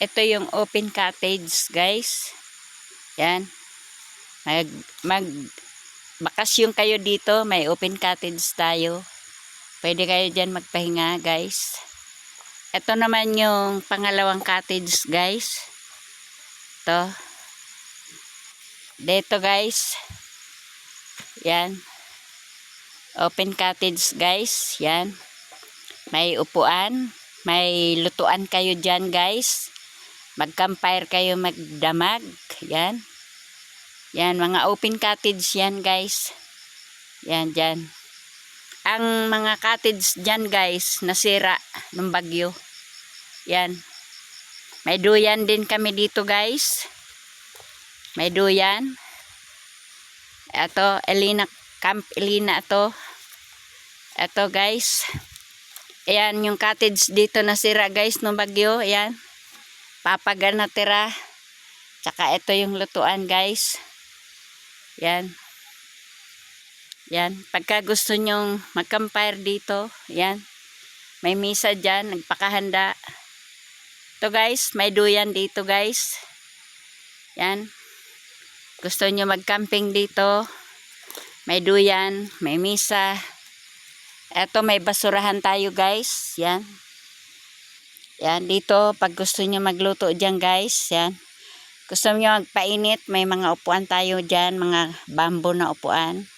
Ito yung open cottage, guys. Yan. Mag, mag, bakasyon kayo dito. May open cottage tayo. Pwede kayo dyan magpahinga, guys. Ito naman yung pangalawang cottage, guys. Ito. Dito, guys. Yan. Open cottage, guys. Yan. May upuan. May lutuan kayo dyan, guys. Mag-campfire kayo magdamag. Yan. Yan, mga open cottage yan, guys. Yan, dyan. Ang mga cottage dyan, guys, nasira ng bagyo. Yan. May duyan din kami dito, guys. May duyan. Ito, Elina, Camp Elina ito. Ito, guys. Ayan, yung cottage dito nasira, guys, ng bagyo. Ayan. Papagan na tira. Tsaka ito yung lutuan, guys. Yan. Yan. Pagka gusto nyong mag-campfire dito, yan. May misa dyan, nagpakahanda. Ito guys, may duyan dito guys. Yan. Gusto nyo mag-camping dito, may duyan, may misa. Eto, may basurahan tayo guys. Yan. Yan, dito, pag gusto nyo magluto dyan guys, yan. Gusto nyo magpainit, may mga upuan tayo dyan, mga bamboo na upuan.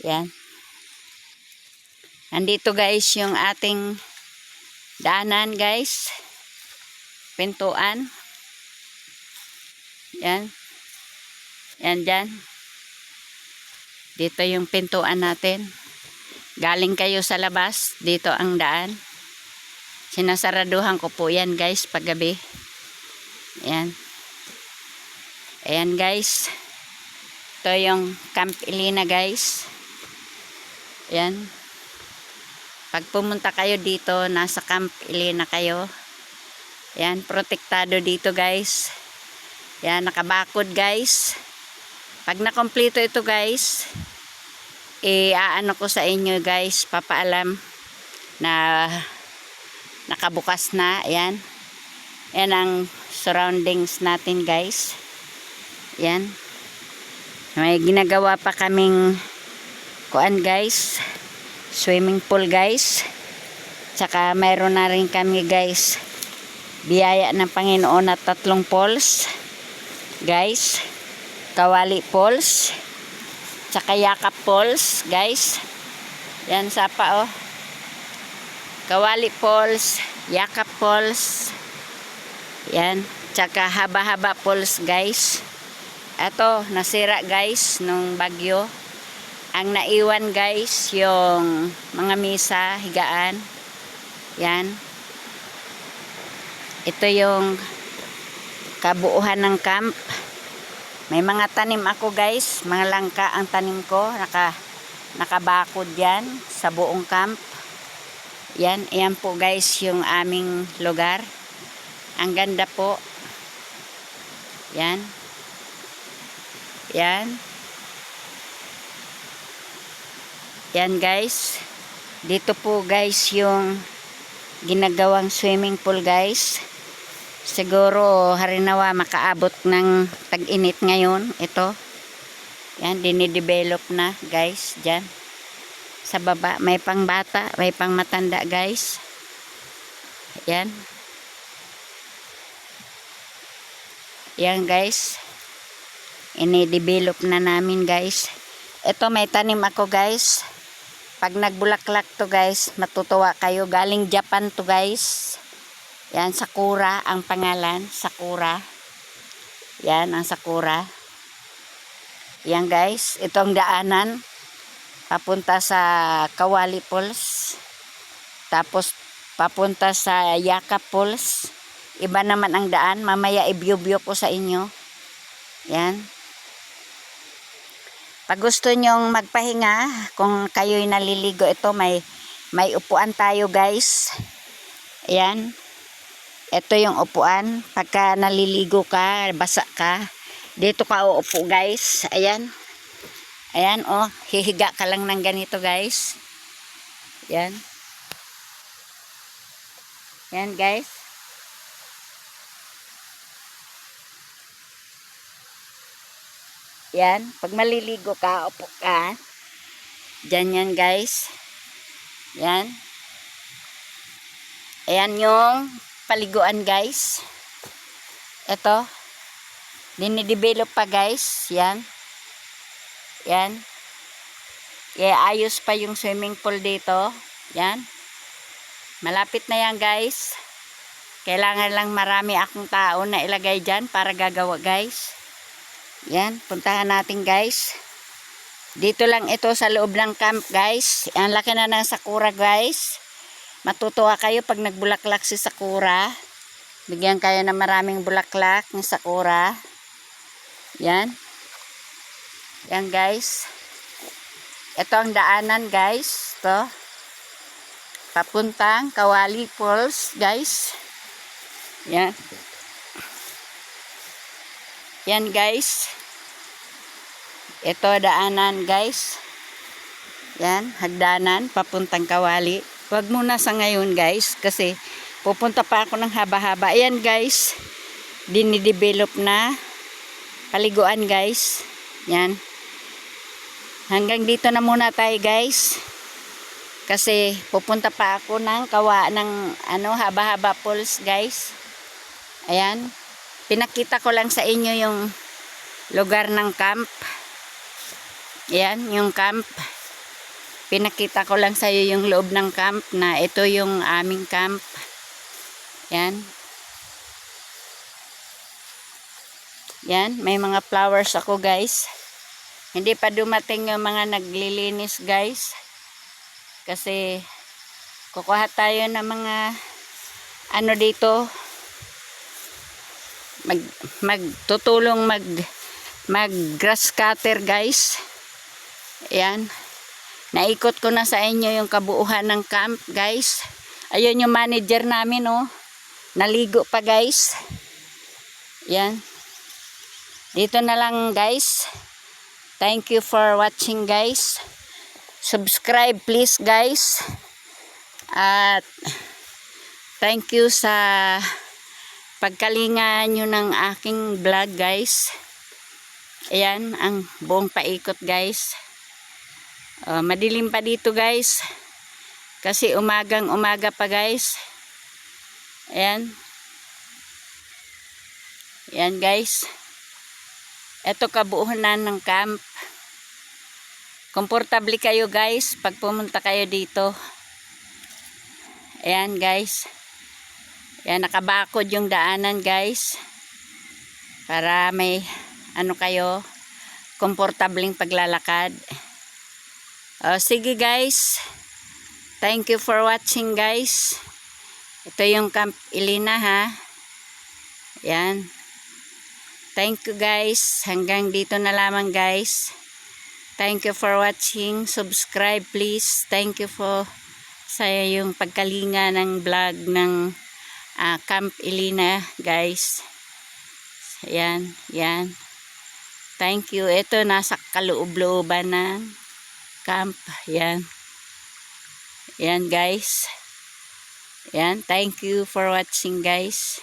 Yan. Nandito guys yung ating daanan guys. Pintuan. Yan. Yan dyan. Dito yung pintuan natin. Galing kayo sa labas. Dito ang daan. Sinasaraduhan ko po yan guys paggabi. Yan. Ayan guys. Ito yung Camp Elina guys. Ayan. Pag pumunta kayo dito, nasa Camp Elina kayo. Ayan, protektado dito guys. Ayan, nakabakod guys. Pag nakompleto ito guys, i-aano ko sa inyo guys, papaalam na nakabukas na. Ayan. Ayan ang surroundings natin guys. Ayan. May ginagawa pa kaming kuan guys. Swimming pool guys. Tsaka mayroon na rin kami guys. Biyaya ng Panginoon na tatlong pools. Guys. Kawali pools. Tsaka yakap pools guys. Yan sapa oh. Kawali pools. Yakap pools. Yan. Tsaka haba-haba pools guys. Ito, nasira guys nung bagyo. Ang naiwan guys, yung mga misa, higaan. Yan. Ito yung kabuuhan ng camp. May mga tanim ako guys, mga langka ang tanim ko. Naka, nakabakod yan sa buong camp. Yan, yan po guys yung aming lugar. Ang ganda po. Yan. Yan. Yan guys. Dito po guys yung ginagawang swimming pool guys. Siguro harinawa makaabot ng tag-init ngayon. Ito. Yan, dinidevelop na guys. Diyan. Sa baba. May pang bata. May pang matanda guys. Yan. Yan guys. Ini-develop na namin guys. Ito may tanim ako guys. Pag nagbulaklak to guys, matutuwa kayo. Galing Japan to guys. Yan, Sakura ang pangalan. Sakura. Yan, ang Sakura. Yan guys, itong daanan. Papunta sa Kawali Falls. Tapos, papunta sa Yaka Falls. Iba naman ang daan. Mamaya i-view-view ko sa inyo. Yan. Pag gusto nyong magpahinga, kung kayo'y naliligo, ito may, may upuan tayo guys. Ayan. Ito yung upuan. Pagka naliligo ka, basa ka, dito ka uupo guys. Ayan. Ayan, oh. Hihiga ka lang ng ganito, guys. Yan. Yan, guys. Yan. Pag maliligo ka, upo ka. Diyan yan, guys. Yan. Ayan yung paliguan, guys. Ito. Dinidevelop pa, guys. Yan. Yan. ayos pa yung swimming pool dito. Yan. Malapit na yan guys. Kailangan lang marami akong tao na ilagay dyan para gagawa guys. Yan. Puntahan natin guys. Dito lang ito sa loob ng camp guys. Ang laki na ng sakura guys. Matutuwa kayo pag nagbulaklak si sakura. Bigyan kayo ng maraming bulaklak ng sakura. Yan. Yan guys. Ito ang daanan guys. Ito. Papuntang Kawali Falls guys. Yan. Yan guys. Ito daanan guys. Yan, hagdanan papuntang Kawali. Huwag muna sa ngayon guys kasi pupunta pa ako ng haba-haba. Ayan guys. Dinidevelop na paliguan guys. Yan. Hanggang dito na muna tayo guys. Kasi pupunta pa ako ng kawa ng ano haba-haba pools guys. Ayan. Pinakita ko lang sa inyo yung lugar ng camp. Ayan, yung camp. Pinakita ko lang sa iyo yung loob ng camp na ito yung aming camp. Yan. Yan, may mga flowers ako guys. Hindi pa dumating yung mga naglilinis guys. Kasi kukuha tayo ng mga ano dito mag magtutulong mag mag grass cutter guys. Ayan. Naikot ko na sa inyo yung kabuuhan ng camp, guys. Ayun yung manager namin, oh. Naligo pa, guys. Yan. Dito na lang, guys. Thank you for watching, guys. Subscribe, please, guys. At thank you sa pagkalinga nyo ng aking vlog, guys. Ayan, ang buong paikot, guys. Uh, madilim pa dito guys. Kasi umagang umaga pa guys. Ayan. Ayan guys. Ito kabuunan ng camp. Komportable kayo guys pag pumunta kayo dito. Ayan guys. Ayan nakabakod yung daanan guys. Para may ano kayo komportabling paglalakad. Oh, sige guys. Thank you for watching guys. Ito yung Camp Ilina ha. Yan. Thank you guys. Hanggang dito na lamang guys. Thank you for watching. Subscribe please. Thank you for sa yung pagkalinga ng vlog ng uh, Camp Ilina guys. Yan. Yan. Thank you. Ito nasa kaloob-looban ng camp. Yan. Yan guys. Yan. Thank you for watching guys.